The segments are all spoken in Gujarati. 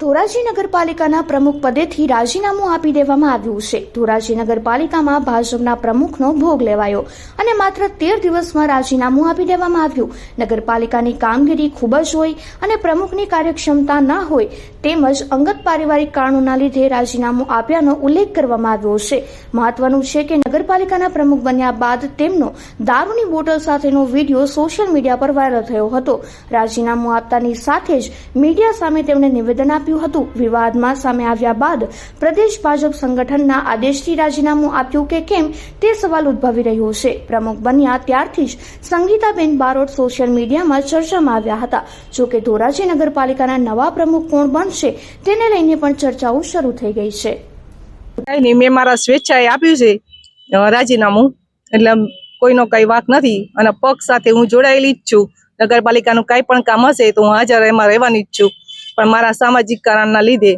ધોરાજી નગરપાલિકાના પ્રમુખ પદેથી રાજીનામું આપી દેવામાં આવ્યું છે. ધોરાજી નગરપાલિકામાં ભાજપના પ્રમુખનો ભોગ લેવાયો અને માત્ર તેર દિવસમાં રાજીનામું આપી દેવામાં આવ્યું. નગરપાલિકાની કામગીરી ખૂબ જ હોય અને પ્રમુખની કાર્યક્ષમતા ના હોય તેમજ અંગત પારિવારિક કારણોના લીધે રાજીનામું આપ્યાનો ઉલ્લેખ કરવામાં આવ્યો છે. મહત્વનું છે કે નગરપાલિકાના પ્રમુખ બન્યા બાદ તેમનો દારૂની બોટલ સાથેનો વીડિયો સોશિયલ મીડિયા પર વાયરલ થયો હતો. રાજીનામું આપતાની સાથે જ મીડિયા સામે તેમણે નિવેદન આપ્યું હતું. વિવાદમાં સામે આવ્યા બાદ પ્રદેશ ભાજપ સંગઠનના આદેશથી રાજીનામું આપ્યું કે કેમ તે સવાલ ઉદ્ભવી રહ્યો છે. પ્રમુખ બન્યા ત્યારથી જ સંગીતાબેન બારોટ સોશિયલ મીડિયામાં ચર્ચામાં આવ્યા હતા. જોકે ધોરાજી નગરપાલિકાના નવા પ્રમુખ કોણ બનશે તેને લઈને પણ ચર્ચાઓ શરૂ થઈ ગઈ છે. કઈ નહીં, મેં મારા સ્વેચ્છાએ આપ્યું છે રાજીનામું. એટલે કોઈનો કઈ વાક નથી અને પક્ષ સાથે હું જોડાયેલી જ છું. નગરપાલિકાનું કઈ પણ કામ હશે તો હું હાજર એમાં રહેવાની જ છું. પણ મારા સામાજિક કારણના લીધે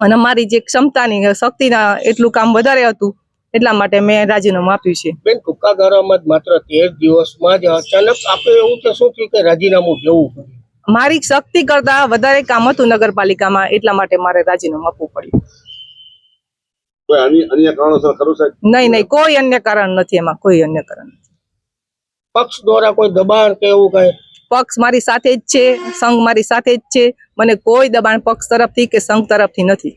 અને મારી જે ક્ષમતાની શક્તિના એટલું કામ વધારે હતું એટલા માટે મેં રાજીનામું આપ્યું છે. બેન ટૂંકા ગાળામાં માત્ર તેર દિવસમાં જ અચાનક આપણે એવું કે શું થયું કે રાજીનામું દેવું પડ્યું? મારી શક્તિ કરતા વધારે કામ હતું નગરપાલિકામાં એટલા માટે મારે રાજીનામું આપવું પડ્યું. કોઈ અન્ય અન્ય કારણોસર ખરું સાહેબ? નહીં નહીં કોઈ અન્ય કારણ નથી એમાં કોઈ અન્ય કારણ નથી. પક્ષ દ્વારા કોઈ દબાણ કે એવું કઈ? પક્ષ મારી સાથે જ છે, સંઘ મારી સાથે જ છે. મને કોઈ દબાણ પક્ષ તરફથી કે સંઘ તરફથી નથી.